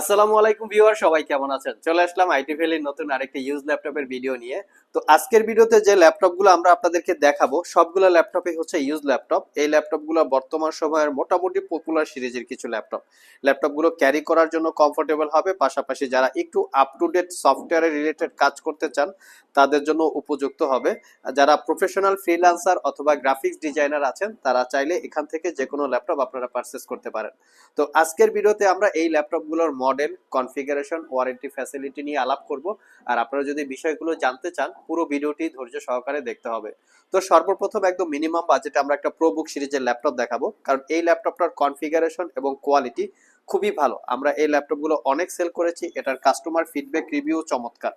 আসসালামু আলাইকুম ভিউয়ার, সবাই কেমন আছেন? চলে আসলাম আইটি ভ্যালির নতুন আরেকটি ইউজ ল্যাপটপের ভিডিও নিয়ে। তো আজকের ভিডিওতে যে ল্যাপটপগুলো আমরা আপনাদেরকে দেখাবো, সবগুলো ল্যাপটপই হচ্ছে ইউজ ল্যাপটপ এই ল্যাপটপগুলো বর্তমান সময়ের মোটামুটি পপুলার সিরিজের কিছু ল্যাপটপ ল্যাপটপগুলো ক্যারি করার জন্য কমফোর্টেবল হবে, পাশাপাশি যারা একটু আপ টু ডেট সফটওয়্যারের রিলেটেড কাজ করতে চান, তাদের জন্য উপযুক্ত হবে। যারা প্রফেশনাল ফ্রিল্যান্সার অথবা গ্রাফিক্স ডিজাইনার আছেন, তারা চাইলে এখান থেকে যে কোনো ল্যাপটপ আপনারা পারচেস করতে পারেন। তো আজকের ভিডিওতে আমরা এই ল্যাপটপগুলোর মডেল কনফিগারেশন ওয়ারেন্টি ফ্যাসিলিটি নিয়ে আলাপ করব। আর আপনারা যদি বিষয়গুলো জানতে চান, পুরো ভিডিওটি ধৈর্য সহকারে দেখতে হবে। তো সর্বপ্রথম একদম মিনিমাম বাজেটে আমরা একটা প্রোবুক সিরিজের ল্যাপটপ দেখাবো। কারণ এই ল্যাপটপটার কনফিগারেশন এবং কোয়ালিটি খুবই ভালো। আমরা এই ল্যাপটপগুলো অনেক সেল করেছি, এটার কাস্টমার ফিডব্যাক রিভিউ চমৎকার।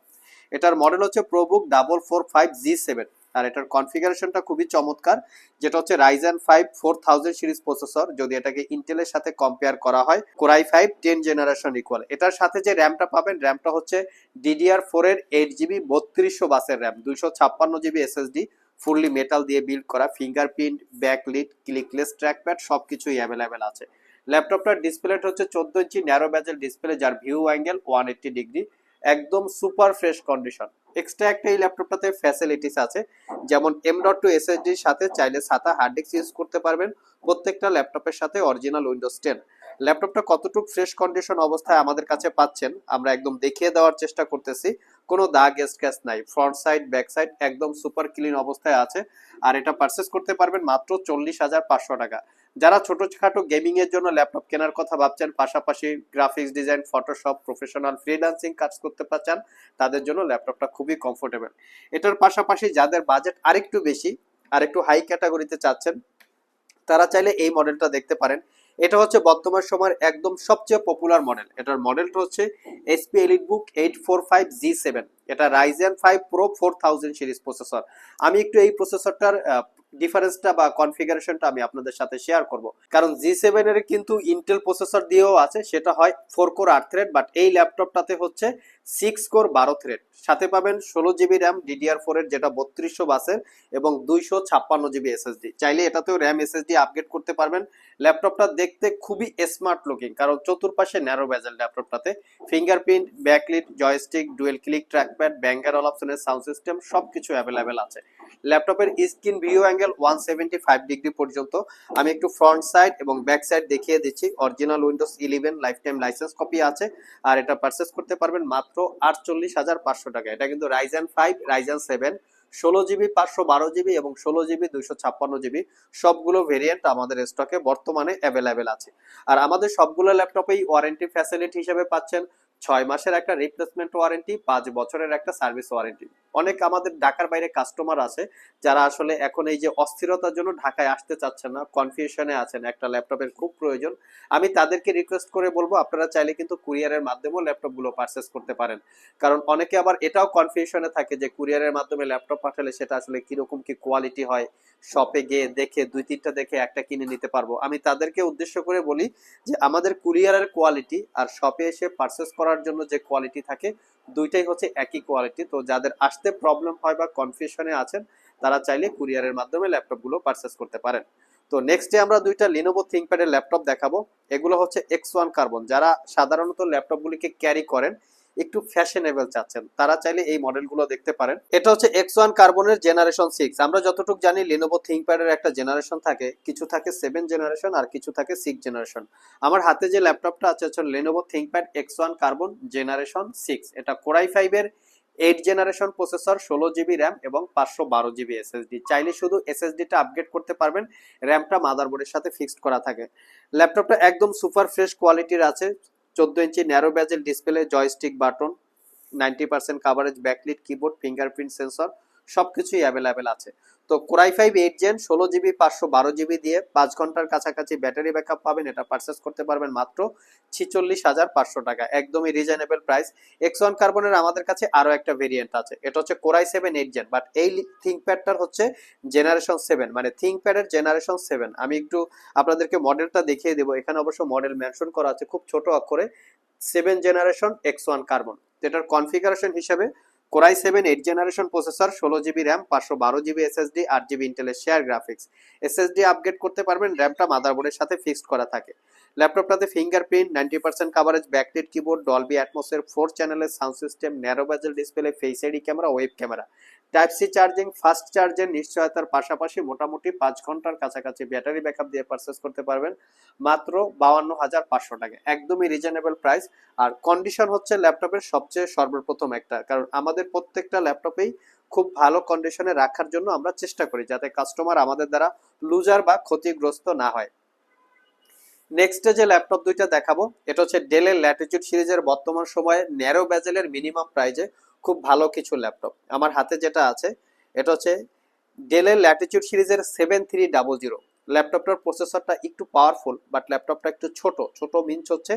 এটার মডেল হচ্ছে ProBook double four five G seven আর এটার কনফিগারেশনটা খুবই চমৎকার, যেটা হচ্ছে Ryzen five four thousand series processor যদি এটাকে ইন্টেলের সাথে কম্পেয়ার করা হয় core i five ten generation equal এটার সাথে যে র্যামটা পাবেন র্যামটা হচ্ছে ডিডিআর ফোর এর এইট জিবি বত্রিশশো বাসের র্যাম দুইশো ছাপ্পান্ন জিবি এসএসডি ফুললি মেটাল দিয়ে বিল্ড করা ফিঙ্গারপ্রিন্ট ব্যাকলিট ক্লিকলেস ট্র্যাকপ্যাড সব কিছুই অ্যাভেলেবেল আছে ল্যাপটপটার ডিসপ্লেটা হচ্ছে চোদ্দ ইঞ্চি ন্যারো ব্যাজেল ডিসপ্লে যার view angle one eighty degree একদম সুপার ফ্রেশ কন্ডিশন। এক্সট্রা একটা এই ল্যাপটপটাতে ফ্যাসিলিটিস আছে। যেমন এম ডট টু এসএসডির সাথে চাইলে সাতা হার্ড ডিস্ক ইউজ করতে পারবেন। প্রত্যেকটা ল্যাপটপের সাথে অরিজিনাল উইন্ডোজ টেন ল্যাপটপটা কতটুকু ফ্রেশ কন্ডিশন অবস্থায় আমাদের কাছে পাচ্ছেন, আমরা একদম দেখিয়ে দেওয়ার চেষ্টা করতেছি। কোনো দাগ স্ক্র্যাচ নাই। ফ্রন্ট সাইড ব্যাক সাইড একদম সুপার ক্লিন অবস্থায় আছে। আর এটা পারচেস করতে পারবেন মাত্র চল্লিশ হাজার পাঁচশো টাকা। যারা ছোটখাটো গেমিং এর জন্য ল্যাপটপ কেনার কথা ভাবছেন, পাশাপাশি graphics design Photoshop professional freelancing কাজ করতে পারছেন, তাদের জন্য ল্যাপটপটা খুবই কমফোর্টেবল এটার পাশাপাশি যাদের বাজেট আরেকটু বেশি আর একটু হাই ক্যাটাগরিতে চাচ্ছেন, তারা চাইলে এই মডেলটা দেখতে পারেন। এটা হচ্ছে বর্তমান সময়ের একদম সবচেয়ে পপুলার মডেল এটার মডেলটা হচ্ছে HP elite book eight four five G seven এটা Ryzen five pro four thousand series processor আমি একটু এই প্রসেসরটার ডিফারেন্সটা বা কনফিগারেশনটা আমি আপনাদের সাথে শেয়ার করব। কারণ জি সেভেন এর কিন্তু ইন্টেল প্রসেসর দিয়েও আছে, সেটা হয় ফোর কোর আট থ্রেড বাট এই ল্যাপটপটাতে হচ্ছে সিক্স কোর বারো থ্রেড সাথে পাবেন ষোলো জিবি র্যাম ডিডিআর ফোর এর যেটা বত্রিশশো বাসের এবং দুইশো ছাপ্পান্ন জিবি এসএসডি চাইলে এটাতেও র্যাম এসএসডি আপগ্রেড করতে পারবেন। ল্যাপটপটা দেখতে খুবই স্মার্ট লুকিং কারণ চতুর্পাশে narrow bezel ল্যাপটপটাতে fingerprint backlit joystick dual click trackpad banger অল অপশনের সাউন্ড সিস্টেম সবকিছু অ্যাভেলেবেল আছে। ল্যাপটপের screen view angle one seventy five degree পর্যন্ত। আমি একটু ফ্রন্ট সাইড এবং ব্যাক সাইড দেখিয়ে দিচ্ছি। Original Windows eleven lifetime license copy আছে। আর এটা পারচেস করতে পারবেন মাত্র আটচল্লিশ হাজার পাঁচশো টাকা। এটা কিন্তু রাইজেন ফাইভ রাইজেন সেভেন ষোলো জিবি, পাঁচশো বারো জিবি এবং ষোলো জিবি, দুইশো ছাপ্পান্ন জিবি, সবগুলো ভেরিয়েন্ট আমাদের স্টকে বর্তমানে অ্যাভেলেবেল আছে। আর আমাদের সবগুলো ল্যাপটপেই ওয়ারেন্টি ফ্যাসিলিটি হিসেবে পাচ্ছেন ছয় মাসের একটা রিপ্লেসমেন্ট ওয়ারেন্টি পাঁচ বছরের একটা সার্ভিস ওয়ারেন্টি অনেক আমাদের ঢাকার বাইরে কাস্টমার আছে, যারা আসলে এখন এই যে অস্থিরতার জন্য ঢাকায় আসতে চাচ্ছেন না কনফিউশনে আছেন একটা ল্যাপটপের খুব প্রয়োজন। আমি তাদেরকে রিকোয়েস্ট করে বলব, আপনারা চাইলে কিন্তু কুরিয়ারের মাধ্যমেও ল্যাপটপগুলো পারচেস করতে পারেন। কারণ অনেকে আবার এটাও কনফিউশনে থাকে যে কুরিয়ারের মাধ্যমে ল্যাপটপ পাঠালে সেটা আসলে কীরকম কি কোয়ালিটি হয় শপে গিয়ে দেখে, দুই তিনটা দেখে একটা কিনে নিতে পারব। আমি তাদেরকে উদ্দেশ্য করে বলি যে আমাদের কুরিয়ারের কোয়ালিটি আর শপে এসে পারচেস করার জন্য যে কোয়ালিটি থাকে দুইটাই হচ্ছে একই কোয়ালিটি তো যাদের আসতে প্রবলেম হয় বা কনফিউশনে আছেন, তারা চাইলে কুরিয়ারের মাধ্যমে ল্যাপটপগুলো পারচেস করতে পারেন। তো নেক্সট ডে আমরা দুইটা লিনোভো থিঙ্কপ্যাডের ল্যাপটপ দেখাবো। এগুলো হচ্ছে এক্স ওয়ান কার্বন যারা সাধারণত ল্যাপটপগুলিকে ক্যারি করেন একটু ফ্যাশনেবল চাচ্ছেন। তারা চাইলে এই মডেলগুলো দেখতে পারেন। এটা হচ্ছে এক্স ওয়ান কার্বনের জেনারেশন সিক্স আমরা যতটুকু জানি লিনোভো থিঙ্কপ্যাডের একটা জেনারেশন থাকে, কিছু থাকে সেভেন জেনারেশন আর কিছু থাকে সিক্স জেনারেশন আমার হাতে যে ল্যাপটপটা আছে, হচ্ছে Lenovo ThinkPad X one carbon generation six এটা কোরাই ফাইভের এইট জেনারেশন প্রসেসর ষোলো জিবি র্যাম এবং পাঁচশো বারো জিবি এসএসডি চাইলে শুধু এসএসডিটা আপগ্রেড করতে পারবেন র্যামটা মাদারবোর্ডের সাথে ফিক্সড করা থাকে। ল্যাপটপটা একদম সুপার ফ্রেশ কোয়ালিটির আছে। চোদ্দ ইঞ্চি narrow bezel display joystick button ninety percent coverage backlit keyboard fingerprint sensor সবকিছুই অ্যাভেলেবেল আছে। তো core i five eight gen ষোলো জিবি পাঁচশো বারো জিবি দিয়ে পাঁচ ঘণ্টার কাছাকাছি ব্যাটারি ব্যাকআপ পাবেন, এটা পারচেস করতে পারবেন মাত্র ছিচল্লিশ হাজার পাঁচশো টাকা। একদমই রিজনেবল প্রাইস এক্স ওয়ান কার্বনের আমাদের কাছে আরও একটা ভেরিয়েন্ট আছে। এটা হচ্ছে core i seven eight gen but এই থিঙ্কপ্যাডটার হচ্ছে জেনারেশন সেভেন মানে থিঙ্কপ্যাডের জেনারেশন সেভেন আমি একটু আপনাদেরকে মডেলটা দেখিয়ে দেবো। এখানে অবশ্য মডেল মেনশন করা আছে, খুব ছোট অক্ষরে। Seven generation X one carbon এটার কনফিগারেশন হিসেবে core i seven eight generation processor, ষোলো জিবি র্যাম পাঁচশো বারো জিবি এসএসডি আট জিবি ইন্টেলের শেয়ার গ্রাফিক্স এসএসডি আপগ্রেড করতে পারবেন র্যামটা মাদারবোর্ডের সাথে ফিক্সড করা থাকে। ল্যাপটপটাতে fingerprint ninety percent coverage backlit keyboard Dolby অ্যাটমোসের four চ্যানেলের sound system narrow bezel display face ID camera web camera type C charging fast চার্জের নিশ্চয়তার পাশাপাশি মোটামুটি পাঁচ ঘণ্টার কাছাকাছি ব্যাটারি ব্যাকআপ দিয়ে পারচেস করতে পারবেন। মাত্র বাউান্ন হাজার পাঁচশো টাকা। একদমই রিজনেবল প্রাইস আর কন্ডিশন হচ্ছে ল্যাপটপের সবচেয়ে সর্বপ্রথম একটা। কারণ আমাদের প্রত্যেকটা ল্যাপটপেই খুব ভালো কন্ডিশনে রাখার জন্য আমরা চেষ্টা করি, যাতে কাস্টমার আমাদের দ্বারা লুজার বা ক্ষতিগ্রস্ত না হয়। নেক্সটে যে ল্যাপটপ দুইটা দেখাবো, এটা হচ্ছে ডেলের ল্যাটিটিউড সিরিজের বর্তমান সময়ে ন্যারো ব্যাজেলের মিনিমাম প্রাইজে খুব ভালো কিছু ল্যাপটপ। আমার হাতে যেটা আছে, এটা হচ্ছে ডেলের ল্যাটিটিউড সিরিজের সেভেন থ্রি ডাবল জিরো ল্যাপটপটার প্রসেসরটা একটু পাওয়ারফুল বাট ল্যাপটপটা একটু ছোট। ছোট মিনস হচ্ছে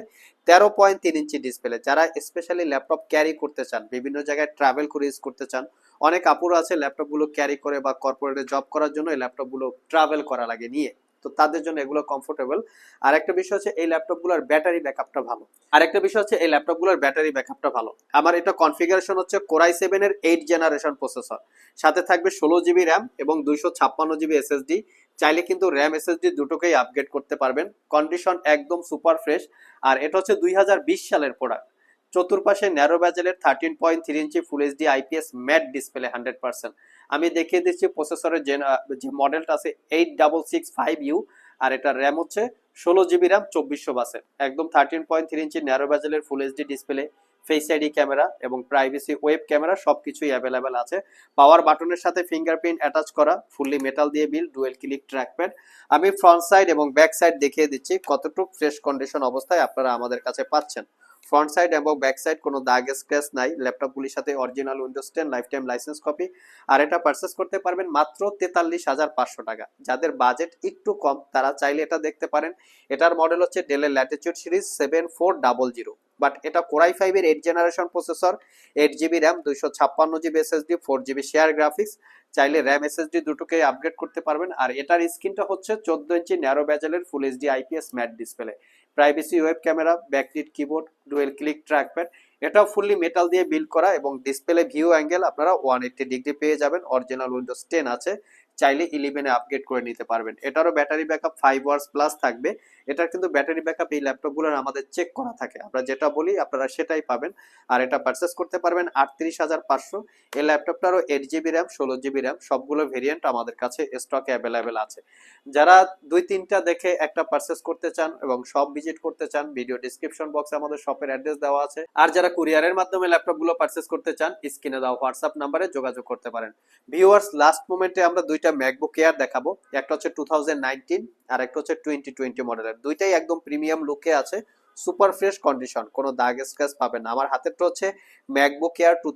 তেরো পয়েন্ট তিন ইঞ্চি ডিসপ্লে যারা স্পেশালি ল্যাপটপ ক্যারি করতে চান, বিভিন্ন জায়গায় ট্রাভেল করে ইউজ করতে চান, অনেক আপুরো আছে ল্যাপটপগুলো ক্যারি করে বা কর্পোরেটে জব করার জন্য এই ল্যাপটপগুলো ট্রাভেল করা লাগে নিয়ে। তো তাদের জন্য এগুলো কমফোর্টেবল আর একটা বিষয় হচ্ছে, এই ল্যাপটপগুলোর ব্যাটারি ব্যাকআপটা ভালো। আর একটা বিষয় হচ্ছে, এই ল্যাপটপগুলোর ব্যাটারি ব্যাকআপটা ভালো। আমার এটা কনফিগারেশন হচ্ছে কোরাই সেভেন এর এইট জেনারেশন প্রসেসর সাথে থাকবে ষোলো জিবি র্যাম এবং দুইশো ছাপ্পান্ন জিবি এসএসডি চাইলে কিন্তু র্যাম এসএসডি দুটোকেই আপগ্রেড করতে পারবেন। কন্ডিশন একদম সুপার ফ্রেশ আর এটা হচ্ছে দুই হাজার বিশ সালের প্রোডাক্ট চতুর্পাশে ন্যারো ব্যাজেলের থার্টিন পয়েন্ট থ্রি ইঞ্চি full HD IPS matte display hundred percent আমি দেখিয়ে দিচ্ছি প্রসেসরের যে যে মডেলটা আছে eight double six five U আর এটা র্যাম হচ্ছে ষোলো জিবি র্যাম চব্বিশশো বাসের। একদম থার্টিন পয়েন্ট থ্রি ইঞ্চি ন্যারো ব্যাজেলের full HD display face ID camera এবং প্রাইভেসি ওয়েব ক্যামেরা সবকিছুই অ্যাভেলেবেল আছে। পাওয়ার বাটনের সাথে ফিঙ্গারপ্রিন্ট অ্যাটাচ করা ফুললি মেটাল দিয়ে বিল ডুয়েল ক্লিক ট্র্যাকপ্যাড আমি ফ্রন্ট সাইড এবং ব্যাক সাইড দেখিয়ে দিচ্ছি কতটুকু ফ্রেশ কন্ডিশন অবস্থায় আপনারা আমাদের কাছে পাচ্ছেন। ফ্রন্ট সাইড এবং ব্যাক সাইড কোনো দাগ স্ক্র্যাচ নাই। ল্যাপটপগুলির সাথে original Windows ten lifetime license copy আর এটা পারচেস করতে পারবেন মাত্র তেতাল্লিশ হাজার পাঁচশো টাকা। যাদের বাজেট একটু কম, তারা চাইলে এটা দেখতে পারেন। এটার মডেল হচ্ছে ডেলের Latitude series seven four double zero but এটা কোরাই ফাইভের eight generation processor eight GB RAM দুইশো ছাপ্পান্ন GB SSD four GB share graphics চাইলে র্যাম এসএসডি দুটোকে আপগ্রেড করতে পারবেন। আর এটার স্ক্রিনটা হচ্ছে চোদ্দ ইঞ্চি narrow ব্যাজেলের full HD IPS matte display privacy web camera backlit keyboard dual click trackpad এটাও ফুললি মেটাল দিয়ে বিল্ড করা এবং ডিসপ্লে ভিউ অ্যাঙ্গেল আপনারা ওয়ান এইটটি ডিগ্রি পেয়ে যাবেন। অরিজিনাল উইন্ডোজ টেন আছে, চাইলে ইলেভেনে আপগ্রেড করে নিতে পারবেন। এটারও battery backup five hours plus থাকবে। এটার কিন্তু ব্যাটারি ব্যাকআপ এই ল্যাপটপগুলোর আমাদের চেক করা থাকে। আমরা যেটা বলি, আপনারা সেটাই পাবেন। আর এটা পারচেস করতে পারবেন আটত্রিশ হাজার পাঁচশো। এই ল্যাপটপটারও এইট জিবি র্যাম ষোলো জিবি র্যাম সবগুলো ভেরিয়েন্ট আমাদের কাছে স্টকে অ্যাভেলেবেল আছে। যারা দুই, তিনটা দেখে একটা পারচেস করতে চান এবং সব ভিজিট করতে চান ভিডিও ডিসক্রিপশন বক্সে আমাদের শপের অ্যাড্রেস দেওয়া আছে। আর যারা কুরিয়ারের মাধ্যমে ল্যাপটপগুলো পারচেস করতে চান স্ক্রিনে দেওয়া হোয়াটসঅ্যাপ নাম্বারে যোগাযোগ করতে পারেন। ভিউয়ার্স লাস্ট মোমেন্টে আমরা দুইটা ম্যাকবুক এয়ার দেখাবো। একটা হচ্ছে টু আর একটা হচ্ছে টোয়েন্টি টোয়েন্টি মডেলের দুইটাই একদম প্রিমিয়াম লুকে আছে সুপার ফ্রেশ কন্ডিশন কোনো দাগ স্ক্র্যাচ পাবেন না। আমার হাতেরটা হচ্ছে ম্যাকবুক এয়ার টু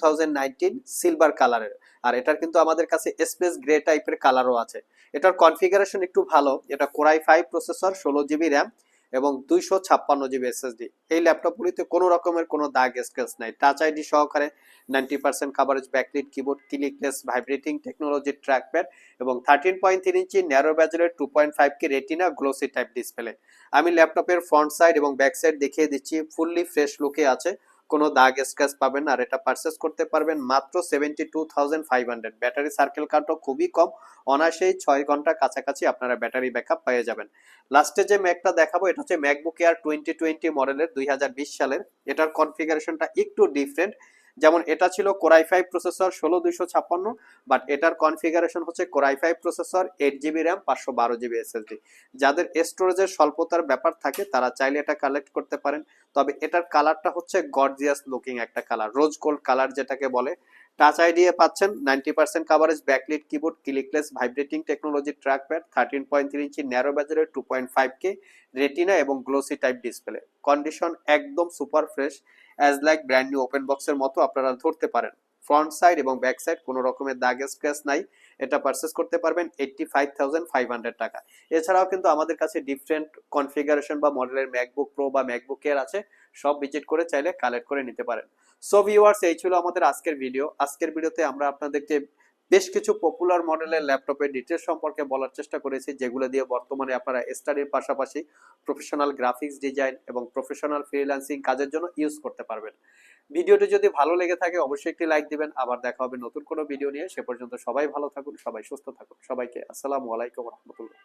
সিলভার কালারের আর এটার কিন্তু আমাদের কাছে স্পেস গ্রে টাইপের কালারও আছে। এটার কনফিগারেশন একটু ভালো, এটা কোরাই ফাইভ প্রসেসর ষোলো জিবি র্যাম এবং দুইশো ছাপ্পান্ন জিবি এসএসডি এই ল্যাপটপগুলিতে কোনো রকমের কোনো দাগ স্ক্র্যাচ নাই। টাচ আইডি সহকারে ninety percent coverage backlit keyboard clickless vibrating technology trackpad এবং থার্টিন পয়েন্ট থ্রি ইঞ্চি narrow ব্যাজেলের two point five K retina glossy type display আমি ল্যাপটপের ফ্রন্ট সাইড এবং ব্যাক সাইড দেখিয়ে দিচ্ছি। ফুললি ফ্রেশ লুকে আছে। কোনো দাগ স্ক্র্যাচ পাবেন আর এটা পারচেস করতে পারবেন মাত্র seventy two thousand five hundred battery circle কার্ডও খুবই কম। অনায়াসেই ছয় ঘণ্টা কাছাকাছি আপনারা ব্যাটারি ব্যাক আপ পেয়ে যাবেন। লাস্টে যে ম্যাকটা দেখাবো, এটা হচ্ছে ম্যাকবুক এয়ার টোয়েন্টি টোয়েন্টি মডেলের দুই হাজার বিশ সালের। এটার কনফিগারেশনটা একটু ডিফারেন্ট যেমন এটা ছিল কোরাই ফাইভ প্রসেসর ষোলো দুইশো ছাপ্পান্ন বাট এটার কনফিগারেশন হচ্ছে core i five processor eight GB RAM পাঁচশো বারো জিবি এসএসডি যাদের স্টোরেজের স্বল্পতার ব্যাপার থাকে, তারা চাইলে এটা কালেক্ট করতে পারেন। তবে এটার কালারটা হচ্ছে গর্জিয়াস লুকিং একটা কালার রোজ গোল্ড কালার যেটাকে বলে। টাচ আইডি এ পাচ্ছেন ninety percent coverage backlit keyboard clickless vibrating technology trackpad thirteen point three ইঞ্চি narrow ব্যাজারের two point five K retina এবং গ্লোসি টাইপ ডিসপ্লে কন্ডিশন একদম super fresh as like brand new open বক্সের মতো আপনারা ধরতে পারেন। Front side এবং back side কোনো রকমের দাগ স্ক্র্যাচ নাই। এটা পারচেস করতে পারবেন eighty five thousand five hundred টাকা। এছাড়াও কিন্তু আমাদের কাছে ডিফারেন্ট কনফিগারেশন বা মডেলের ম্যাকবুক প্রো বা ম্যাকবুক এয়ার আছে। সব ভিজিট করে চাইলে কালেক্ট করে নিতে পারেন। সো ভিউয়ার্স এই ছিল আমাদের আজকের ভিডিও আজকের ভিডিওতে আমরা আপনাদেরকে বেশ কিছু পপুলার মডেলের ল্যাপটপের ডিটেলস সম্পর্কে বলার চেষ্টা করেছি, যেগুলো দিয়ে বর্তমানে আপনারা স্টাডির পাশাপাশি প্রফেশনাল গ্রাফিক্স ডিজাইন এবং প্রফেশনাল ফ্রিল্যান্সিং কাজের জন্য ইউজ করতে পারবেন। ভিডিওটি যদি ভালো লেগে থাকে, অবশ্যই একটি লাইক দিবেন। আবার দেখা হবে নতুন কোনো ভিডিও নিয়ে। সে পর্যন্ত সবাই ভালো থাকুন, সবাই সুস্থ থাকুন। সবাইকে আসসালামু আলাইকুম রহমতুল্লাহ।